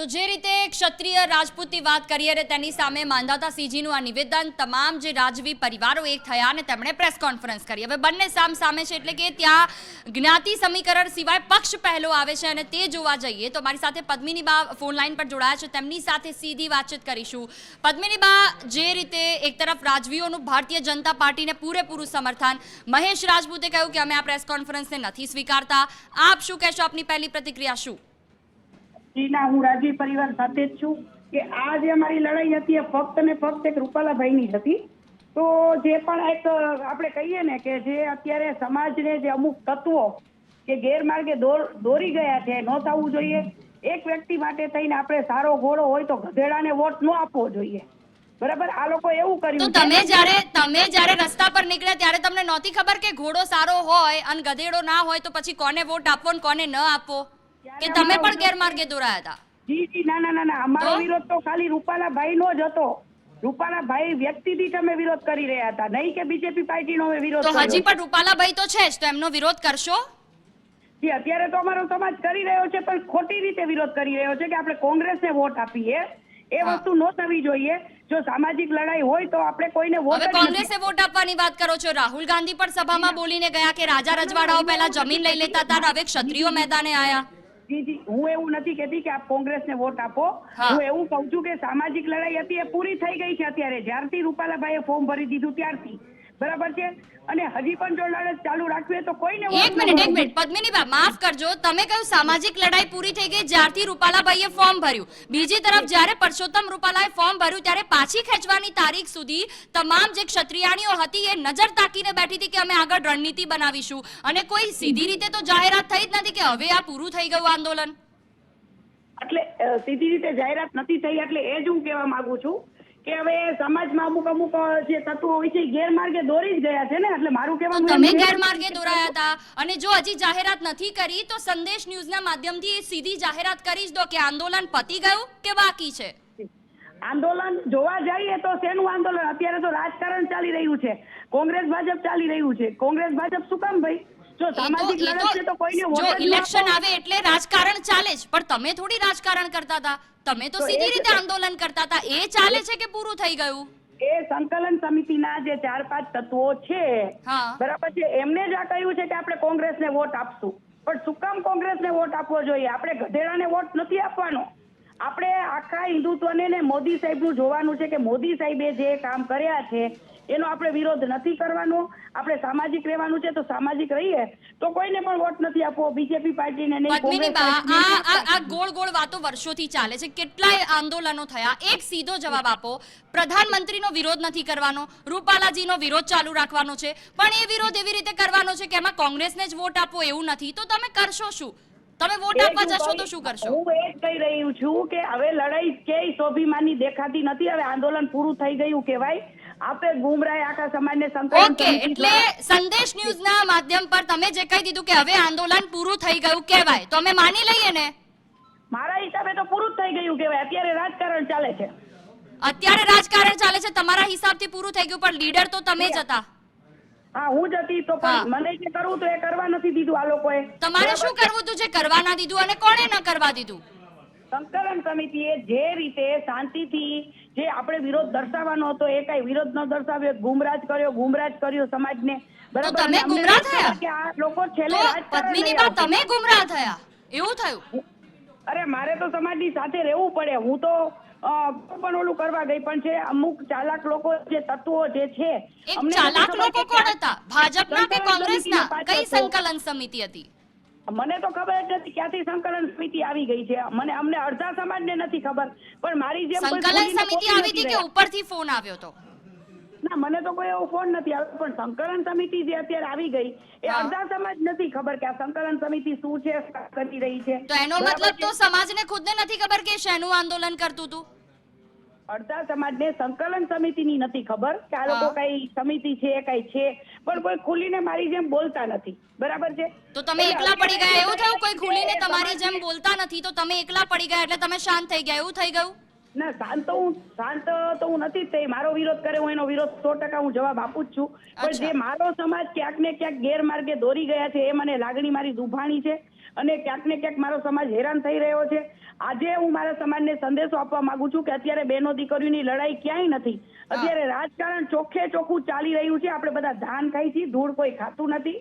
તો જે રીતે ક્ષત્રિય રાજપૂતની વાત કરીએ અને તેની સામે માંધાતા સીજીનું આ નિવેદન તમામ જે રાજવી પરિવારો એક થયા અને તેમણે પ્રેસ કોન્ફરન્સ કરી. હવે બંને સામ સામે છે એટલે કે ત્યાં જ્ઞાતિ સમીકરણ સિવાય પક્ષ પહેલો આવે છે અને તે જોવા જઈએ તો મારી સાથે પદ્મિની બા ફોન લાઈન પર જોડાયા છે. તેમની સાથે સીધી વાતચીત કરીશું. પદ્મિની બા, જે રીતે એક તરફ રાજવીઓનું ભારતીય જનતા પાર્ટીને પૂરેપૂરું સમર્થન, મહેશ રાજપૂતે કહ્યું કે અમે આ પ્રેસ કોન્ફરન્સને નથી સ્વીકારતા. આપ શું કહેશો? આપની પહેલી પ્રતિક્રિયા શું? જીના હું રાજવી પરિવાર સાથે જ છું કે આ જે અમારી લડાઈ હતી એ ફક્ત ને ફક્ત એક રૂપાલાભાઈની જ હતી. તો જે પણ એક આપણે કહીએ ને કે જે અત્યારે સમાજને જે અમુક તત્વો કે ગેરમાર્ગે દોરી ગયા છે ન થવું જોઈએ. એક વ્યક્તિ માટે થઈને આપણે સારો ઘોડો હોય તો ગધેડાને વોટ ન આપવો જોઈએ. બરાબર? આ લોકો એવું તો કર્યું તમે જ્યારે તમે જ્યારે રસ્તા પર નીકળ્યા ત્યારે તમને નહોતી ખબર કે ઘોડો સારો હોય અને ગધેડો ના હોય તો પછી કોને વોટ આપવો ને કોને ન આપવો? કે તમે પણ ગેરમાર્ગે દોરાયા હતા? જી જી ના ના ના અમારો વિરોધ તો ખાલી રૂપાલાભાઈ નો જ હતો. રૂપાલા ભાઈ વ્યક્તિ થી તમે વિરોધ કરી રહ્યા હતા. નહીં કે બીજેપી પાર્ટી નો વિરોધ તો હજી પણ રૂપાલા ભાઈ તો છે જ તો એમનો વિરોધ કરશો? જી અત્યારે તો અમારો સમાજ કરી રહ્યો છે પણ ખોટી રીતે વિરોધ કરી રહ્યો છે કે આપણે કોંગ્રેસને વોટ આપીએ. એ વસ્તુ નો થવી જોઈએ. જો સામાજિક લડાઈ હોય તો આપણે કોઈને વોટ હવે કોંગ્રેસે વોટ આપવાની વાત કરો છો? રાહુલ ગાંધી પણ સભામાં બોલીને ગયા કે રાજા રજવાડાઓ પહેલા જમીન લઈ લેતા હતા હવે ક્ષત્રિયો મેદાને આયા? જી જી. હું એવું નથી કહેતી કે આપ કોંગ્રેસને વોટ આપો. હું. એવું કહું છું કે સામાજિક લડાઈ હતી એ પૂરી થઈ ગઈ છે અત્યારે. જ્યારથી રૂપાલાભાઈએ ફોર્મ ભરી દીધું ત્યારથી. બરાબર છે? અને હજી પણ જો લડત ચાલુ રાખવી તો કોઈને એક મિનિટ એક મિનિટ. પદ્મિની બા માફ કરજો. તમે કહ્યું સામાજિક લડાઈ પૂરી થઈ ગઈ જ્યારથી રૂપાલાભાઈએ ફોર્મ ભર્યું. બીજી તરફ જ્યારે પરસોત્તમ રૂપાલાએ ફોર્મ ભર્યું ત્યારે પાછી ખેંચવાની તારીખ સુધી તમામ જે ક્ષત્રિયાણીઓ હતી એ નજર તાકીને બેઠી હતી કે અમે આગળ રણનીતિ બનાવીશું. અને કોઈ સીધી રીતે તો જાહેરાત થઈ જ નથી કે હવે આ પૂરું થઈ ગયું આંદોલન. એટલે સીધી રીતે જાહેરાત નથી થઈ એટલે એ જ હું કહેવા માંગુ છું કે હવે સમાજમાં અમુક અમુક જે તત્વો હોય છે ગેરમાર્ગે દોરી જ ગયા છે ને? એટલે મારું કહેવાનું તમે ગેરમાર્ગે દોરાયા હતા. અને જો હજી જાહેરાત નથી કરી તો સંદેશ ન્યૂઝના માધ્યમથી સીધી જાહેરાત કરી જ દો કે આંદોલન પતી ગયું કે બાકી છે? આંદોલન જોવા જઈએ તો શેનું આંદોલન? અત્યારે તો રાજકારણ ચાલી રહ્યું છે. કોંગ્રેસ ભાજપ ચાલી રહ્યું છે. કોંગ્રેસ ભાજપ શું કામ ભાઈ? ઇલેક્શન આવે એટલે રાજકારણ ચાલે જ પણ તમે થોડી રાજકારણ કરતા હતા. તમે તો તો સીધી રીતે આંદોલન કરતા હતા. એ ચાલે છે કે પૂરું થઈ ગયું? એ સંકલન સમિતિના જે ચાર પાંચ તત્વો છે બરાબર છે એમને જ આ કહ્યું છે કે આપણે કોંગ્રેસને વોટ આપશું. પણ શું કામ કોંગ્રેસને વોટ આપવો જોઈએ? આપણે ગધેડાને વોટ નથી આપવાનો. આપણે આખા હિન્દુત્વને ને મોદી સાહેબનું જોવાનું છે કે મોદી સાહેબે જે કામ કર્યા છે એનો આપણે વિરોધ નથી કરવાનો. આપણે સામાજિક રહેવાનું છે તો સામાજિક રહીએ. તો કોઈને પણ વોટ નથી આપવો. બીજેપી પાર્ટીને નહીં આ ગોળ ગોળ વાતો વર્ષોથી ચાલે છે. કેટલાય આંદોલનો થયા. એક સીધો જવાબ આપો. પ્રધાનમંત્રીનો વિરોધ નથી કરવાનો. રૂપાલાજીનો વિરોધ ચાલુ રાખવાનો છે. પણ એ વિરોધ એવી રીતે કરવાનો છે કે એમાં કોંગ્રેસને જ વોટ આપો એવું નથી. તો તમે કરશો શું? તમે વોટ આપવા જશો તો શું કરશો? હું એ જ કહી રહ્યું છું કે હવે લડાઈ ક્યાંય સ્વાભિમાની દેખાતી નથી. હવે આંદોલન પૂરું થઈ ગયું કહેવાય. આપણે ગુમરાહ આખા સમાજને સંકલન ઓકે એટલે સંદેશ ન્યૂઝના માધ્યમ પર તમે જે કહી દીધું કે હવે આંદોલન પૂરું થઈ ગયું કહેવાય તો અમે માની લઈએ ને? મારા હિસાબે તો પૂરું થઈ ગયું કહેવાય. અત્યારે રાજકારણ ચાલે છે. અત્યારે રાજકારણ ચાલે છે તમારા હિસાબથી પૂરું થઈ ગયું પણ લીડર તો તમે જ હતા. હા હું જ હતી તો પણ મને જે કરવું તો એ કરવા નથી દીધું આ લોકોએ. તમારે શું કરવું હતું જે કરવા ના દીધું અને કોણે ન કરવા દીધું? સંકલન સમિતિએ જે રીતે શાંતિથી જે આપણે વિરોધ દર્શાવવાનો હતો એ કઈ વિરોધ ન દર્શાવ્યો ગુમરાજ કર્યો ગુમરાજ કર્યો સમાજને. બરાબર? તમે અને ગુમરાહ થયા? કે આ લોકો છેલ્લે પદ્મિની બા તમે ગુમરાહ થયા? એવું થયું? અરે મારે તો સમાજની સાથે રહેવું પડે. હું તો પણ ઓલું કરવા ગઈ પણ છે અમુક ચાલાક લોકો જે તત્વો જે છે ચાલાક લોકો કોણ હતા? ભાજપના કે કોંગ્રેસના? કઈ સંકલન સમિતિ હતી? મને તો ખબર જ નથી ક્યાંથી સંકલન સમિતિ આવી ગઈ છે. મને અમને અડધા સમાજને નથી ખબર. પણ મારી જેમ કોઈ સંકલન સમિતિ આવી હતી કે ઉપરથી ફોન આવ્યો હતો ના મને તો કોઈ એવો ફોન નથી આવ્યો પણ સંકલન સમિતિ જે અત્યારે આવી ગઈ એ. અડધા સમાજ નથી ખબર કે આ સંકલન સમિતિ શું છે કરી રહી છે. તો એનો મતલબ તો સમાજને ખુદને નથી ખબર કે શેનું આંદોલન કરતું હતું અડધા સમાજને સંકલન સમિતિની નથી ખબર કે આ લોકો કઈ સમિતિ છે કઈ છે પણ કોઈ ખુલીને મારી જેમ બોલતા નથી. બરાબર છે? તો તમે એકલા પડી ગયા? એવું થયું? કોઈ ખુલીને તમારી જેમ બોલતા નથી તો તમે એકલા પડી ગયા એટલે તમે શાંત થઈ ગયા? એવું થઈ ગયું? ના શાંત હું શાંત તો હું નથી તે મારો વિરોધ કરે હું એનો વિરોધ સો ટકા હું જવાબ આપું જ છું. પણ જે મારો સમાજ ક્યાંક ને ક્યાંક ગેરમાર્ગે દોરી ગયા છે એ મને લાગણી મારી દુભાણી છે અને ક્યાંક ને ક્યાંક મારો સમાજ હેરાન થઈ રહ્યો છે. આજે હું મારા સમાજને સંદેશો આપવા માંગુ છું કે અત્યારે બહેનો દીકરીઓની લડાઈ ક્યાંય નથી. અત્યારે રાજકારણ ચોખ્ખે ચોખ્ખું ચાલી રહ્યું છે. આપણે બધા ધાન ખાઈ છીએ ધૂળ કોઈ ખાતું નથી.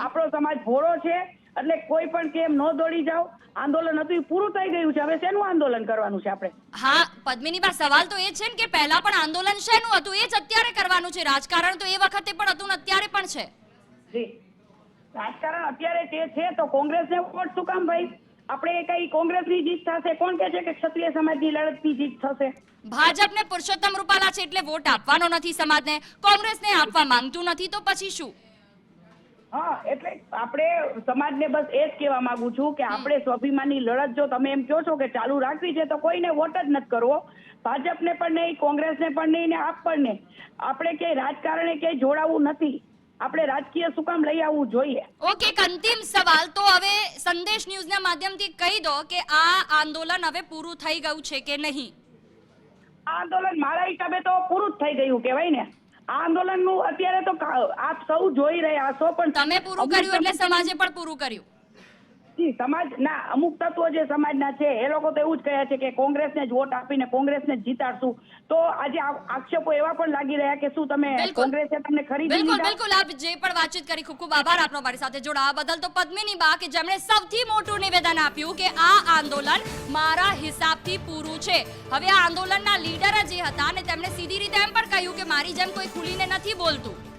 આપણો સમાજ ભોળો છે. એટલે કોઈ પણ કેમ ન દોડી જાઓ. આંદોલન હતું એ પૂરું થઈ ગયું છે. હવે શેનું આંદોલન કરવાનું છે આપણે? હા પદ્મિની બા સવાલ તો એ છે ને કે પહેલા પણ આંદોલન શેનું હતું? એ જ અત્યારે કરવાનું છે. રાજકારણ તો એ વખતે પણ હતું ને અત્યારે પણ છે. જી. રાજકારણ અત્યારે જે છે તો કોંગ્રેસને વોટ શું કામ ભાઈ? આપણે કઈ કોંગ્રેસની જીત થશે? કોણ કે છે કે ક્ષત્રિય સમાજની લડતની જીત થશે? ભાજપને પુરુષોત્તમ રૂપાલા છે એટલે વોટ આપવાનો નથી સમાજને. કોંગ્રેસને આપવા માંગતું નથી તો પછી શું? હા એટલે આપણે સમાજને બસ એ જ કહેવા માંગુ છું કે આપણે સ્વાભિમાનની લડત જો તમે એમ કહો છો કે ચાલુ રાખવી છે તો કોઈને વોટ જ નથી કરવો. ભાજપને પણ નહીં કોંગ્રેસને પણ નહીં ને આપ પણ નહીં. આપણે ક્યાંય રાજકારણે ક્યાંય જોડાવું નથી. આપણે રાજકીય શું કામ લઈ આવવું જોઈએ? ઓકે એક અંતિમ સવાલ. તો હવે સંદેશ ન્યૂઝના માધ્યમથી કહી દો કે આ આંદોલન હવે પૂરું થઈ ગયું છે કે નહીં? આ આંદોલન મારા હિસાબે તો પૂરું જ થઈ ગયું કહેવાય ને. આંદોલનનું અત્યારે તો આપ સૌ જોઈ રહ્યા છો પણ તમે પૂરું કર્યું એટલે સમાજે પણ પૂરું કર્યું. સમાજ ના અમુક તત્વો જે સમાજના છે એ લોકો તો એવું જ કહે છે કે કોંગ્રેસને જ વોટ આપીને કોંગ્રેસને જ જીતાડશું. તો આજે આક્ષેપો એવા પણ લાગી રહ્યા કે શું તમે કોંગ્રેસે તમને ખરીદી બિલકુલ બિલકુલ. આપ જે પણ વાતચીત કરી ખૂબ ખૂબ આભાર આપનો મારી સાથે જોડાવા બદલ. તો પદ્મિની બા કે જેમણે સૌથી મોટું નિવેદન આપ્યું કે આ આંદોલન મારા હિસાબથી પૂરું છે. હવે આ આંદોલનના લીડર જે હતા અને તેમણે સીધી રીતે એમ પણ કહ્યું કે મારી જેમ કોઈ ખુલીને નથી બોલતું.